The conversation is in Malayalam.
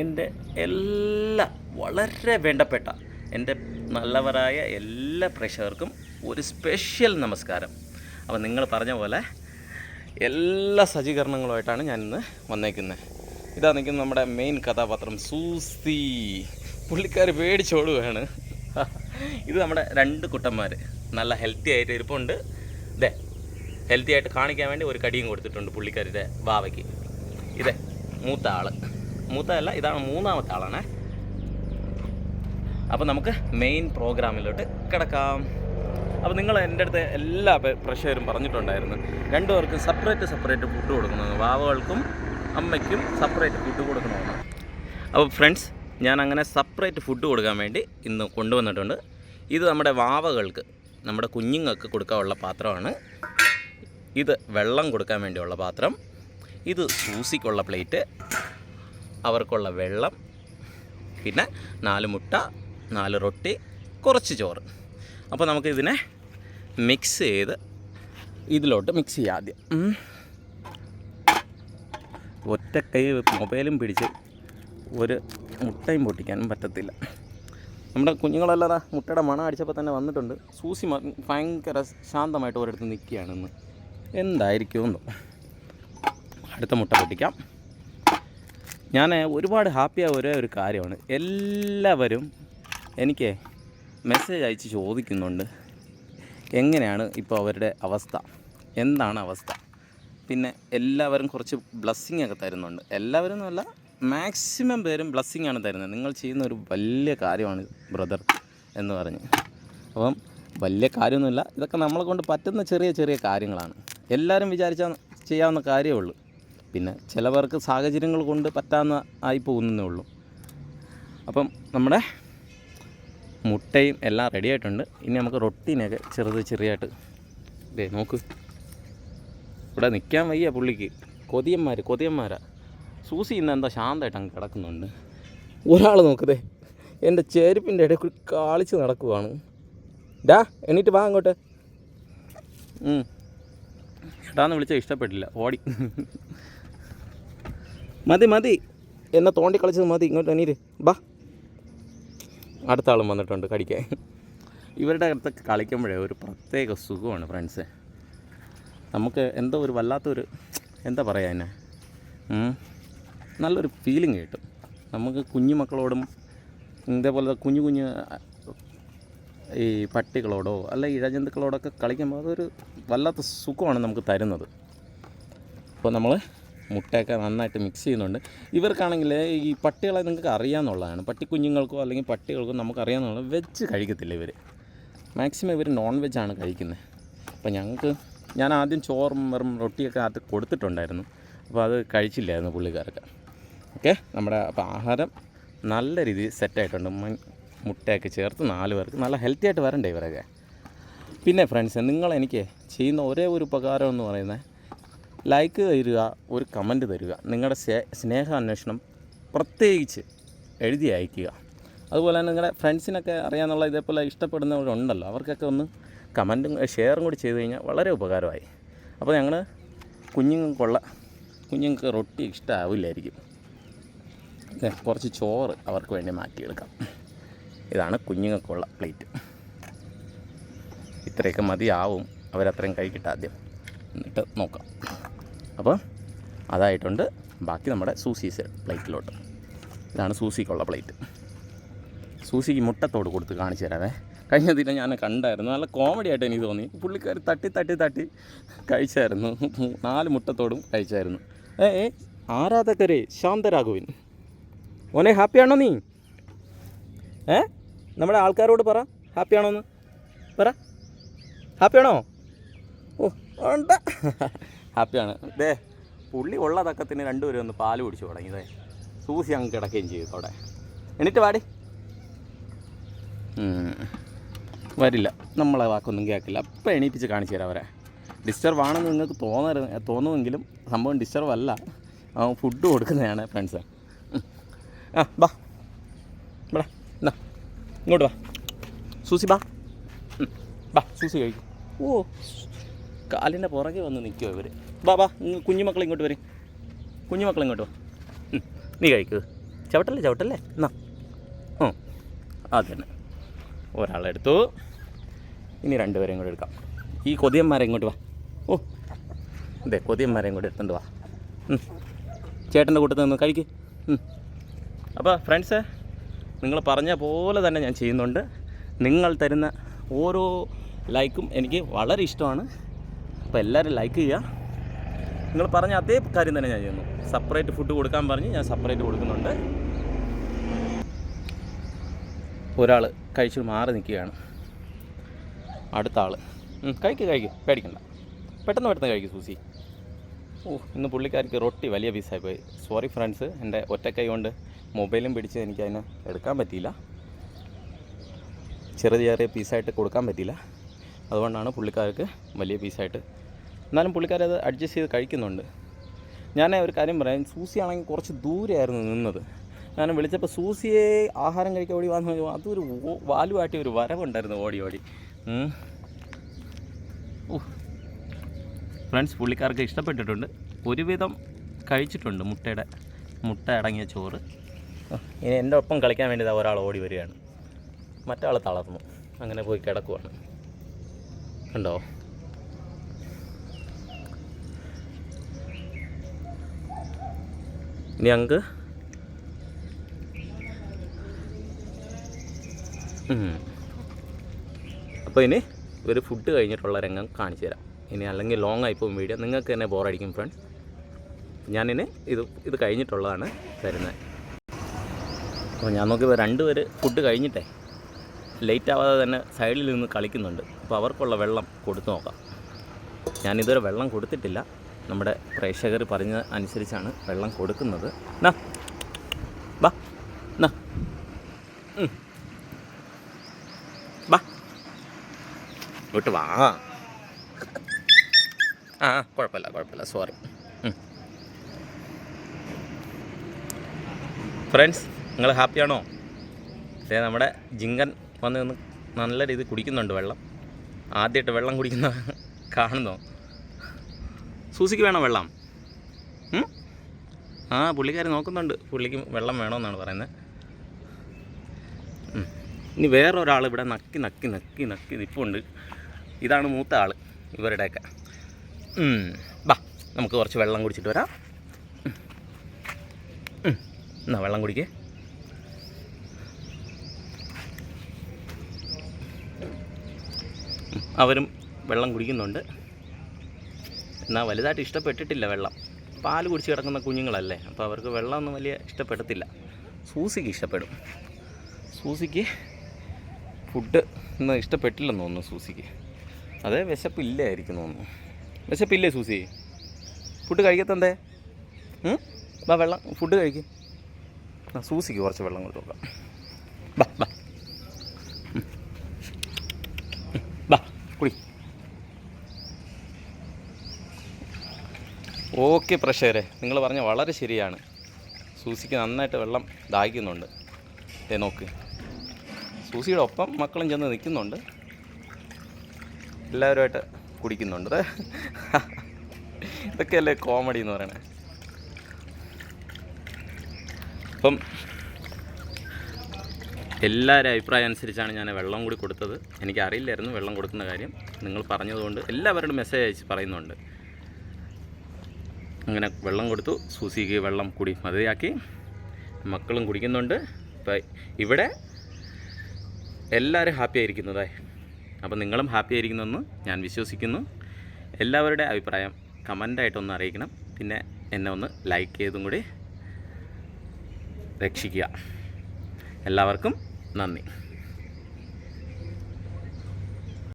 എന്റെ എല്ലാ വളരെ വേണ്ടപ്പെട്ട എന്റെ നല്ലവരായ എല്ലാ പ്രേക്ഷകർക്കും ഒരു സ്പെഷ്യൽ നമസ്കാരം. അപ്പോൾ നിങ്ങൾ പറഞ്ഞ പോലെ എല്ലാ സജ്ജീകരണങ്ങളുമായിട്ടാണ് ഞാൻ ഇന്ന് വന്നേക്കുന്നത്. ഇതാ നിൽക്കുന്നത് നമ്മുടെ മെയിൻ കഥാപാത്രം സൂസി. പുള്ളിക്കാർ പേടിച്ചോടുകയാണ് ഇത് നമ്മുടെ രണ്ട് കുട്ടന്മാർ. നല്ല ഹെൽത്തി ആയിട്ട് ഇരിപ്പുണ്ട്. ഇതേ ഹെൽത്തി ആയിട്ട് കാണിക്കാൻ വേണ്ടി ഒരു കടിയും കൊടുത്തിട്ടുണ്ട് പുള്ളിക്കാരുടെ ബാവയ്ക്ക്. ഇതേ മൂത്ത ആൾ. മൂത്ത അല്ല ഇതാണ് മൂന്നാമത്തെ ആളാണ്. അപ്പോൾ നമുക്ക് മെയിൻ പ്രോഗ്രാമിലോട്ട് കിടക്കാം. അപ്പോൾ നിങ്ങൾ എന്റെ അടുത്ത് എല്ലാ പ്രഷറും പറഞ്ഞിട്ടുണ്ടായിരുന്നു. രണ്ടുപേർക്കും സെപ്പറേറ്റ് സെപ്പറേറ്റ് ഫുഡ് കൊടുക്കണമെന്ന് വാവകൾക്കും അമ്മയ്ക്കും സെപ്പറേറ്റ് ഫുഡ് കൊടുക്കണമെന്ന്. അപ്പോൾ ഫ്രണ്ട്സ് ഞാൻ അങ്ങനെ സെപ്പറേറ്റ് ഫുഡ് കൊടുക്കാൻ വേണ്ടി ഇന്ന് കൊണ്ടുവന്നിട്ടുണ്ട്. ഇത് നമ്മുടെ വാവകൾക്ക് നമ്മുടെ കുഞ്ഞുങ്ങൾക്ക് കൊടുക്കാനുള്ള പാത്രമാണ്. ഇത് വെള്ളം കൊടുക്കാൻ വേണ്ടിയുള്ള പാത്രം. ഇത് സൂസിക്കുള്ള പ്ലേറ്റ്. അവർക്കുള്ള വെള്ളം പിന്നെ നാല് മുട്ട നാല് റൊട്ടി കുറച്ച് ചോറ്. അപ്പോൾ നമുക്ക് ഇതിനെ മിക്സ് ചെയ്ത് ഇതിലോട്ട് മിക്സ് ചെയ്യാം ആദ്യം. ഒറ്റ കൈ മൊബൈലും പിടിച്ച് ഒരു മുട്ടയും പൊട്ടിക്കാനും പറ്റത്തില്ല. നമ്മുടെ കുഞ്ഞുങ്ങളല്ലാതെ മുട്ടയുടെ മണം അടിച്ചപ്പോൾ തന്നെ വന്നിട്ടുണ്ട്. സൂസി ഭയങ്കര ശാന്തമായിട്ട് ഒരിടത്ത് നിൽക്കുകയാണ് ഇന്ന്. എന്തായിരിക്കുമെന്നോ. അടുത്ത മുട്ട പൊട്ടിക്കാം. ഞാൻ ഒരുപാട് ഹാപ്പിയായ ഒരേ ഒരു കാര്യമാണ്. എല്ലാവരും എനിക്ക് മെസ്സേജ് അയച്ച് ചോദിക്കുന്നുണ്ട്. എങ്ങനെയാണ് ഇപ്പോൾ അവരുടെ അവസ്ഥ? എന്താണ് അവസ്ഥ? പിന്നെ എല്ലാവരും കുറച്ച് ബ്ലസ്സിങ് ഒക്കെ തരുന്നുണ്ട്. എല്ലാവരും എന്നല്ല മാക്സിമം പേരും ബ്ലസ്സിങ് ആണ് തരുന്നത്. നിങ്ങൾ ചെയ്യുന്ന ഒരു വലിയ കാര്യമാണ് ബ്രദർ എന്ന് പറഞ്ഞ്. അപ്പം വലിയ കാര്യമൊന്നുമില്ല. ഇതൊക്കെ നമ്മളെ കൊണ്ട് പറ്റുന്ന ചെറിയ ചെറിയ കാര്യങ്ങളാണ്. എല്ലാവരും വിചാരിച്ചാൽ ചെയ്യാവുന്ന കാര്യമേ ഉള്ളൂ. പിന്നെ ചിലവർക്ക് സാഹചര്യങ്ങൾ കൊണ്ട് പറ്റാവുന്ന ആയി പോകുന്നേ ഉള്ളൂ. അപ്പം നമ്മുടെ മുട്ടയും എല്ലാം റെഡി ആയിട്ടുണ്ട്. ഇനി നമുക്ക് റൊട്ടീനൊക്കെ ചെറുത് ചെറിയായിട്ട് ദേ നോക്ക്. ഇവിടെ നിൽക്കാൻ വയ്യ പുള്ളിക്ക്. കൊതിയന്മാർ കൊതിയന്മാരാ. സൂസി ഇന്ന് എന്താ ശാന്തമായിട്ട് അങ്ങ് കിടക്കുന്നുണ്ട്. ഒരാൾ നോക്കതേ എന്റെ ചെരുപ്പിന്റെ ഇടയിൽ കൂടി കാളിച്ച് നടക്കുവാണ്. ഡാ എണീറ്റ് വാ അങ്ങോട്ട്. ഉം. എടാന്ന് വിളിച്ചാൽ ഇഷ്ടപ്പെട്ടില്ല. ഓടി. മതി മതി. എന്നെ തോണ്ടി കളിച്ചത് മതി. ഇങ്ങോട്ട് എണീര് ബാ. അടുത്ത ആളും വന്നിട്ടുണ്ട് കടിക്കാൻ. ഇവരുടെ അടുത്തൊക്കെ കളിക്കുമ്പോഴേ ഒരു പ്രത്യേക സുഖമാണ് ഫ്രണ്ട്സ് നമുക്ക് എന്തോ ഒരു വല്ലാത്തൊരു എന്താ പറയുക എന്നെ നല്ലൊരു ഫീലിംഗ് കിട്ടും. നമുക്ക് കുഞ്ഞു മക്കളോടും ഇതേപോലെ കുഞ്ഞു കുഞ്ഞു ഈ പട്ടികളോടോ അല്ല ഇഴജന്തുക്കളോടൊക്കെ കളിക്കുമ്പോൾ അതൊരു വല്ലാത്ത സുഖമാണ് നമുക്ക് തരുന്നത്. അപ്പോൾ നമ്മൾ മുട്ടയൊക്കെ നന്നായിട്ട് മിക്സ് ചെയ്യുന്നുണ്ട്. ഇവർക്കാണെങ്കിൽ ഈ പട്ടികളെ നിങ്ങൾക്ക് അറിയാമെന്നുള്ളതാണ് പട്ടിക്കുഞ്ഞുങ്ങൾക്കോ അല്ലെങ്കിൽ പട്ടികൾക്കോ നമുക്ക് അറിയാമെന്നുള്ള വെജ് കഴിക്കത്തില്ല ഇവർ മാക്സിമം ഇവർ നോൺ വെജാണ് കഴിക്കുന്നത്. അപ്പോൾ ഞങ്ങൾക്ക് ഞാൻ ആദ്യം ചോറും വെറും റൊട്ടിയൊക്കെ അത് കൊടുത്തിട്ടുണ്ടായിരുന്നു. അപ്പോൾ അത് കഴിച്ചില്ലായിരുന്നു പുള്ളിക്കാരൊക്കെ. ഓക്കെ നമ്മുടെ അപ്പോൾ ആഹാരം നല്ല രീതിയിൽ സെറ്റായിട്ടുണ്ട് മുട്ടയൊക്കെ ചേർത്ത് നാല് പേർക്ക് നല്ല ഹെൽത്തി ആയിട്ട് വരണ്ടേ ഇവരൊക്കെ? പിന്നെ ഫ്രണ്ട്സ് നിങ്ങൾ എനിക്ക് ചെയ്യുന്ന ഒരേ ഒരു ഉപകാരം എന്ന് പറയുന്നത് ലൈക്ക് തരിക ഒരു കമന്റ് തരിക നിങ്ങളുടെ സ്നേഹ അന്വേഷണം പ്രത്യേകിച്ച് എഴുതി അയക്കുക. അതുപോലെ തന്നെ നിങ്ങളുടെ ഫ്രണ്ട്സിനൊക്കെ അറിയാമെന്നുള്ള ഇതേപോലെ ഇഷ്ടപ്പെടുന്നവരുണ്ടല്ലോ അവർക്കൊക്കെ ഒന്ന് കമന്റും ഷെയറും കൂടി ചെയ്ത് കഴിഞ്ഞാൽ വളരെ ഉപകാരമായി. അപ്പോൾ ഞങ്ങൾ കുഞ്ഞുങ്ങൾക്കുള്ള കുഞ്ഞുങ്ങൾക്ക് റൊട്ടി ഇഷ്ടമാവില്ലായിരിക്കും കുറച്ച് ചോറ് അവർക്ക് വേണ്ടി മാറ്റിയെടുക്കാം. ഇതാണ് കുഞ്ഞുങ്ങൾക്കുള്ള പ്ലേറ്റ് ഇത്രയൊക്കെ മതിയാവും അവരത്രയും കഴിക്കട്ടെ ആദ്യം എന്നിട്ട് നോക്കാം. അപ്പോൾ അതായിട്ടുണ്ട് ബാക്കി നമ്മുടെ സൂസീസ് പ്ലേറ്റിലോട്ട്. ഇതാണ് സൂസിക്കുള്ള പ്ലേറ്റ്. സൂസിക്ക് മുട്ടത്തോട് കൊടുത്ത് കാണിച്ചു തരാവേ കഴിഞ്ഞ ദിനം ഞാൻ കണ്ടായിരുന്നു. നല്ല കോമഡി ആയിട്ട് എനിക്ക് തോന്നി. പുള്ളിക്കാർ തട്ടി തട്ടി തട്ടി കഴിച്ചായിരുന്നു. നാല് മുട്ടത്തോടും കഴിച്ചായിരുന്നു. ഏ ആരാധകരെ ശാന്തരാഘവൻ ഓനെ ഹാപ്പിയാണോ നീ? ഏ നമ്മുടെ ആൾക്കാരോട് പറ. ഹാപ്പിയാണോന്ന് പറ. ഹാപ്പിയാണോ ഓ ഉണ്ട് ഹാപ്പിയാണ്. ദേ പുള്ളി ഉള്ള തക്കത്തിന് രണ്ടുപേരും ഒന്ന് പാൽ കുടിച്ചു തുടങ്ങിയതേ സൂസി അങ്ങ് കിടക്കുകയും ചെയ്തു അവിടെ. എണീറ്റ് പാടി. വരില്ല. നമ്മളെ വാക്കൊന്നും കേൾക്കില്ല. അപ്പം എണീപ്പിച്ച് കാണിച്ചു തരാം അവരെ. ഡിസ്റ്റർബ് ആണെന്ന് നിങ്ങൾക്ക് തോന്നരുത്. തോന്നുമെങ്കിലും സംഭവം ഡിസ്റ്റർബ് അല്ല. ഫുഡ് കൊടുക്കുന്നതാണ് ഫ്രണ്ട്സ് ആ ബാ. ഇവിടെ. എന്നാ ഇങ്ങോട്ട് വാ. സൂസി ബാ. ബാ സൂസി കഴിക്കും. ഓ കാലിന്റെ പുറകെ വന്ന് നിൽക്കുമോ ഇവർ ബാ ബാ കുഞ്ഞുമക്കൾ ഇങ്ങോട്ട് വരും. കുഞ്ഞുമക്കൾ ഇങ്ങോട്ട് വാ. നീ കഴിക്കൂ. ചവിട്ടല്ലേ ചവിട്ടല്ലേ? എന്നാ. ഓ അത് തന്നെ. ഒരാളെടുത്തു ഇനി രണ്ടുപേരെയും കൂടെ എടുക്കാം. ഈ കൊതിയന്മാരെ ഇങ്ങോട്ട് വാ. ഓ അതെ കൊതിയന്മാരെയും കൂടെ എടുത്തോണ്ട് വാ. ചേട്ടന്റെ കൂട്ടത്തിൽ നിന്ന് കഴിക്ക്. അപ്പോൾ ഫ്രണ്ട്സ് നിങ്ങൾ പറഞ്ഞ പോലെ തന്നെ ഞാൻ ചെയ്യുന്നുണ്ട്. നിങ്ങൾ തരുന്ന ഓരോ ലൈക്കും എനിക്ക് വളരെ ഇഷ്ടമാണ്. അപ്പോൾ എല്ലാവരും ലൈക്ക് ചെയ്യുക. നിങ്ങൾ പറഞ്ഞ അതേ കാര്യം തന്നെ ഞാൻ ചെയ്യുന്നു. സെപ്പറേറ്റ് ഫുഡ് കൊടുക്കാൻ പറഞ്ഞ് ഞാൻ സെപ്പറേറ്റ് കൊടുക്കുന്നുണ്ട്. ഒരാൾ കഴിച്ചു മാറി നിൽക്കുകയാണ്. അടുത്ത ആൾ കഴിക്കുക കഴിക്കുക പേടിക്കണ്ട. പെട്ടെന്ന് പെട്ടെന്ന് കഴിക്കും സൂസി. ഓ ഇന്ന് പുള്ളിക്കാർക്ക് റൊട്ടി വലിയ പീസായി പോയി. സോറി ഫ്രണ്ട്സ് എന്റെ ഒറ്റക്കൈ കൊണ്ട് മൊബൈലും പിടിച്ച് എനിക്ക് അതിനെ എടുക്കാൻ പറ്റിയില്ല. ചെറിയ ചെറിയ പീസായിട്ട് കൊടുക്കാൻ പറ്റിയില്ല. അതുകൊണ്ടാണ് പുള്ളിക്കാർക്ക് വലിയ പീസായിട്ട് എന്നാലും പുള്ളിക്കാരത് അഡ്ജസ്റ്റ് ചെയ്ത് കഴിക്കുന്നുണ്ട്. ഞാൻ ഒരു കാര്യം പറയാം. സൂസി ആണെങ്കിൽ കുറച്ച് ദൂരെയായിരുന്നു നിന്നത്. ഞാൻ വിളിച്ചപ്പോൾ സൂസിയെ ആഹാരം കഴിക്കാൻ ഓടി വന്നു അതൊരു വാലുവാട്ടി ഒരു വരവുണ്ടായിരുന്നു. ഓടി ഓടി. ഫ്രണ്ട്സ് പുള്ളിക്കാർക്ക് ഇഷ്ടപ്പെട്ടിട്ടുണ്ട്. ഒരുവിധം കഴിച്ചിട്ടുണ്ട് മുട്ടയുടെ മുട്ട അടങ്ങിയ ചോറ്. ഇനി എന്റെ ഒപ്പം കളിക്കാൻ വേണ്ടി ഒരാൾ ഓടി വരികയാണ്. മറ്റാൾ തളർന്നു. അങ്ങനെ പോയി കിടക്കുവാണ്. കണ്ടോ? ഇനി അങ്ങ് അപ്പോൾ ഇനി ഒരു ഫുഡ് കഴിഞ്ഞിട്ടുള്ള രംഗം കാണിച്ചു തരാം. ഇനി അല്ലെങ്കിൽ ലോങ് ആയിപ്പോവും വീഡിയോ നിങ്ങൾക്ക് തന്നെ ബോറടിക്കും ഫ്രണ്ട്സ് ഞാനിനി ഇത് ഇത് കഴിഞ്ഞിട്ടുള്ളതാണ് തരുന്നത്. അപ്പോൾ ഞാൻ നോക്കിയപ്പോൾ രണ്ടുപേർ ഫുഡ് കഴിഞ്ഞിട്ടേ. ലേറ്റ് ആവാതെ തന്നെ സൈഡിൽ നിന്ന് കളിക്കുന്നുണ്ട്. അപ്പോൾ അവർക്കുള്ള വെള്ളം കൊടുത്തു നോക്കാം. ഞാനിതുവരെ വെള്ളം കൊടുത്തിട്ടില്ല. നമ്മുടെ പ്രേക്ഷകർ പറഞ്ഞ അനുസരിച്ചാണ് വെള്ളം കൊടുക്കുന്നത്. നാ ബാ. നാ ഉം. ബാ. ഇങ്ങോട്ട് വാ. ആ, കുഴപ്പമില്ല കുഴപ്പമില്ല. സോറി ഫ്രണ്ട്സ് നിങ്ങൾ ഹാപ്പിയാണോ അതെ നമ്മുടെ ജിങ്കൻ വന്ന് നല്ല രീതിയിൽ കുടിക്കുന്നുണ്ട് വെള്ളം. ആദ്യമായിട്ട് വെള്ളം കുടിക്കുന്ന കാണുന്നോ? സൂസിക്ക് വേണോ വെള്ളം? ആ പുള്ളിക്കാർ നോക്കുന്നുണ്ട് പുള്ളിക്ക് വെള്ളം വേണമെന്നാണ് പറയുന്നത്. ഇനി വേറൊരാൾ ഇവിടെ നക്കി നക്കി നക്കി നക്കി നിൽപ്പുണ്ട് ഇതാണ് മൂത്ത ആൾ ഇവരുടെയൊക്കെ. ബാ നമുക്ക് കുറച്ച് വെള്ളം കുടിച്ചിട്ട് വരാം. എന്നാ വെള്ളം കുടിക്കേ. അവരും വെള്ളം കുടിക്കുന്നുണ്ട് എന്നാൽ വലുതായിട്ട് ഇഷ്ടപ്പെട്ടിട്ടില്ല വെള്ളം. പാൽ കുടിച്ച് കിടക്കുന്ന കുഞ്ഞുങ്ങളല്ലേ അപ്പോൾ അവർക്ക് വെള്ളമൊന്നും വലിയ ഇഷ്ടപ്പെടത്തില്ല. സൂസിക്ക് ഇഷ്ടപ്പെടും. സൂസിക്ക് ഫുഡ് ഒന്നും ഇഷ്ടപ്പെട്ടില്ലെന്ന് തോന്നുന്നു സൂസിക്ക്. അതേ വിശപ്പില്ലായിരിക്കും തോന്നുന്നു. വിശപ്പില്ലേ സൂസി? ഫുഡ് കഴിക്കത്തന്തേ? വെള്ളം ഫുഡ് കഴിക്കും. സൂസിക്ക് കുറച്ച് വെള്ളം കൊണ്ട് നോക്കാം ബാ ബാ ഉം. ഉം. ബാ കുടി ഓക്കെ പ്രഷേരെ നിങ്ങൾ പറഞ്ഞ വളരെ ശരിയാണ്. സൂസിക്ക് നന്നായിട്ട് വെള്ളം ദാഹിക്കുന്നുണ്ട്. ഏ നോക്ക്. സൂസിയുടെ ഒപ്പം മക്കളും ചെന്ന് നിൽക്കുന്നുണ്ട്. എല്ലാവരുമായിട്ട് കുടിക്കുന്നുണ്ട്. ദേ. ഇതൊക്കെയല്ലേ കോമഡി എന്ന് പറയണേ. അപ്പം എല്ലാവരും അഭിപ്രായം അനുസരിച്ചാണ് ഞാൻ വെള്ളം കൂടി കൊടുത്തത്. എനിക്കറിയില്ലായിരുന്നു വെള്ളം കൊടുക്കുന്ന കാര്യം. നിങ്ങൾ പറഞ്ഞതുകൊണ്ട് എല്ലാവരോടും മെസ്സേജ് അയച്ച് പറയുന്നുണ്ട്. അങ്ങനെ വെള്ളം കൊടുത്തു സൂസിക്ക് വെള്ളം കുടി മതിയാക്കി. മക്കളും കുടിക്കുന്നുണ്ട്. ഇപ്പം ഇവിടെ എല്ലാവരും ഹാപ്പി ആയിരിക്കുന്നതായി. അപ്പം നിങ്ങളും ഹാപ്പി ആയിരിക്കുന്നെന്ന് ഞാൻ വിശ്വസിക്കുന്നു. എല്ലാവരുടെ അഭിപ്രായം കമന്റായിട്ടൊന്ന് അറിയിക്കണം. പിന്നെ എന്നെ ഒന്ന് ലൈക്ക് ചെയ്തും കൂടി രക്ഷിക്കുക. എല്ലാവർക്കും നന്ദി.